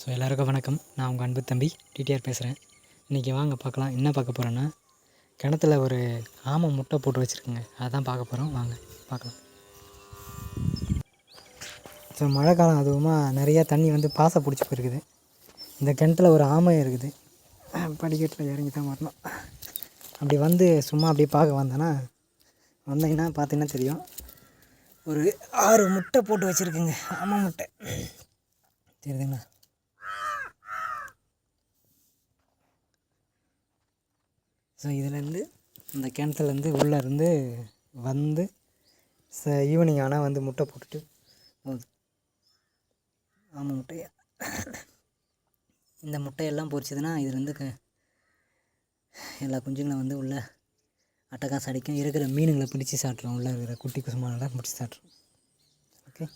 So எல்லாருக்கும் வணக்கம். நான் உங்கள் அன்பு தம்பி டிடிஆர் பேசுகிறேன் இன்றைக்கி வாங்க பார்க்கலாம் என்ன பார்க்க போகிறேன்னா கிணத்துல ஒரு ஆமை முட்டை போட்டு வச்சுருக்குங்க. அதான் பார்க்க போகிறோம் வாங்க பார்க்கலாம். ஸோ மழை காலம் அதுவுமா நிறையா தண்ணி வந்து பாசை பிடிச்சி போயிருக்குது. இந்த கிணத்துல ஒரு ஆமை இருக்குது. படிக்கட்டில் இறங்கி தான் வரணும். அப்படி வந்து சும்மா அப்படியே பார்க்க வந்தேன்னா வந்தீங்கன்னா பார்த்தீங்கன்னா தெரியும். ஒரு ஆறு முட்டை போட்டு வச்சுருக்குங்க. ஆமை முட்டை. தெரியுதுங்களா? ஸோ இதுலேருந்து அந்த கிணத்துலேருந்து உள்ளே இருந்து வந்து ச ஈவினிங் ஆனால் வந்து முட்டை போட்டுட்டு போகுது ஆமாம் முட்டையா? இந்த முட்டையெல்லாம் பொறிச்சதுன்னா இதுலேருந்து க எல்லா குஞ்சுங்களும் வந்து உள்ள அட்டகாசம் அடிக்கும். இருக்கிற மீனுங்களை பிடிச்சி சாப்பிட்றோம் உள்ளே இருக்கிற குட்டி குசுமானெல்லாம் பிடிச்சி சாப்பிட்றோம் ஓகே